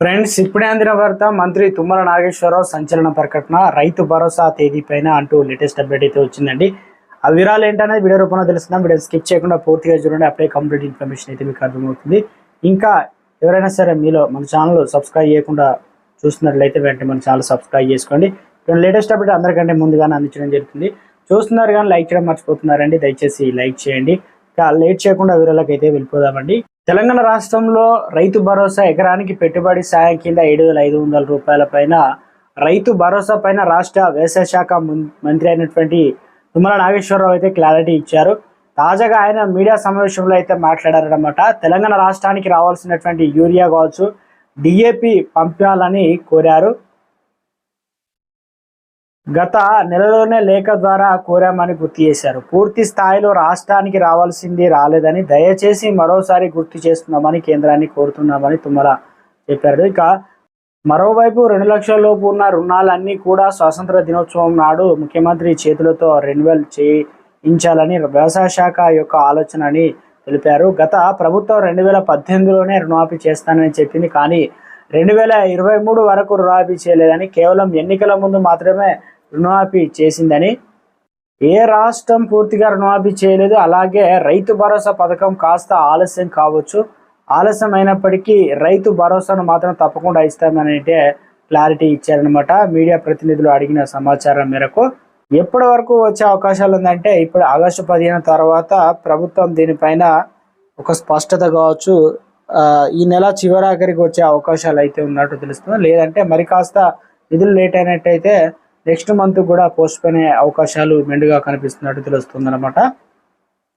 Friends ఇప్పుడే అందిన వార్త మంత్రి తుమ్మల నాగేశ్వరరావు సంచలన ప్రకటన రైతు భరోసా తేదీ పైన అంటూ లేటెస్ట్ అప్డేట్ అయితే వచ్చిందండి. ఆ వివరాలు ఏంటనేది వీడియో రూపంలో తెలుసుకుందాం. వీడియో స్కిప్ చేయకుండా పూర్తిగా చూడండి. అప్పుడే కంప్లీట్ ఇన్ఫర్మేషన్ అయితే మీకు అర్థమవుతుంది. ఇంకా ఎవరైనా సరే మీలో మన ఛానల్ సబ్స్క్రైబ్ చేయకుండా చూస్తున్నట్లయితే వెంటనే మన ఛానల్ సబ్స్క్రైబ్ చేసుకోండి. లేటెస్ట్ అప్డేట్ అందరికంటే ముందుగానే అందించడం జరుగుతుంది. చూస్తున్నారు కానీ లైక్ చేయడం మర్చిపోతున్నారండి. దయచేసి లైక్ చేయండి. ఇంకా లేట్ చేయకుండా వివరాలకు అయితే వెళ్ళిపోదామండి. తెలంగాణ రాష్ట్రంలో రైతు భరోసా ఎకరానికి పెట్టుబడి సాయం కింద ఏడు వేల ఐదు వందల రూపాయల పైన రైతు భరోసా పైన రాష్ట్ర వ్యవసాయ శాఖ మంత్రి అయినటువంటి తుమ్మల నాగేశ్వరరావు అయితే క్లారిటీ ఇచ్చారు. తాజాగా ఆయన మీడియా సమావేశంలో అయితే మాట్లాడారనమాట తెలంగాణ రాష్ట్రానికి రావాల్సినటువంటి యూరియా కావచ్చు డిఏపి పంపాలని కోరారు. గత నెలలోనే లేఖ ద్వారా కోరామని గుర్తు చేశారు. పూర్తి స్థాయిలో రాష్ట్రానికి రావాల్సింది రాలేదని దయచేసి మరోసారి గుర్తు చేస్తున్నామని కేంద్రాన్ని కోరుతున్నామని తుమ్మల చెప్పారు. ఇక మరోవైపు రెండు లక్షల లోపు ఉన్న రుణాలన్నీ కూడా స్వాతంత్ర దినోత్సవం నాడు ముఖ్యమంత్రి చేతులతో రెన్యువల్ చేయించాలని వ్యవసాయ శాఖ యొక్క ఆలోచన అని తెలిపారు. గత ప్రభుత్వం రెండు వేల పద్దెనిమిదిలోనే రుణమాఫీ చేస్తానని చెప్పింది కానీ రెండు వేల ఇరవై మూడు వరకు రుణమాఫీ చేయలేదని కేవలం ఎన్నికల ముందు మాత్రమే రుణమాఫీ చేసిందని. ఏ రాష్ట్రం పూర్తిగా రుణమాఫీ చేయలేదు అలాగే రైతు భరోసా పథకం కాస్త ఆలస్యం కావచ్చు. ఆలస్యం అయినప్పటికీ రైతు భరోసాను మాత్రం తప్పకుండా ఇస్తామని అయితే క్లారిటీ ఇచ్చారనమాట మీడియా ప్రతినిధులు అడిగిన సమాచారం మేరకు. ఎప్పటి వరకు వచ్చే అవకాశాలు ఉందంటే ఇప్పుడు ఆగస్టు పదిహేను తర్వాత ప్రభుత్వం దీనిపైన ఒక స్పష్టత కావచ్చు. ఈ నెల చివరాఖరికి వచ్చే అవకాశాలు అయితే ఉన్నట్టు తెలుస్తుంది. లేదంటే మరి కాస్త నిధులు లేట్ అయినట్టయితే నెక్స్ట్ మంత్ కూడా పోస్ట్ పోయిన అవకాశాలు మెండుగా కనిపిస్తున్నట్టు తెలుస్తుంది అనమాట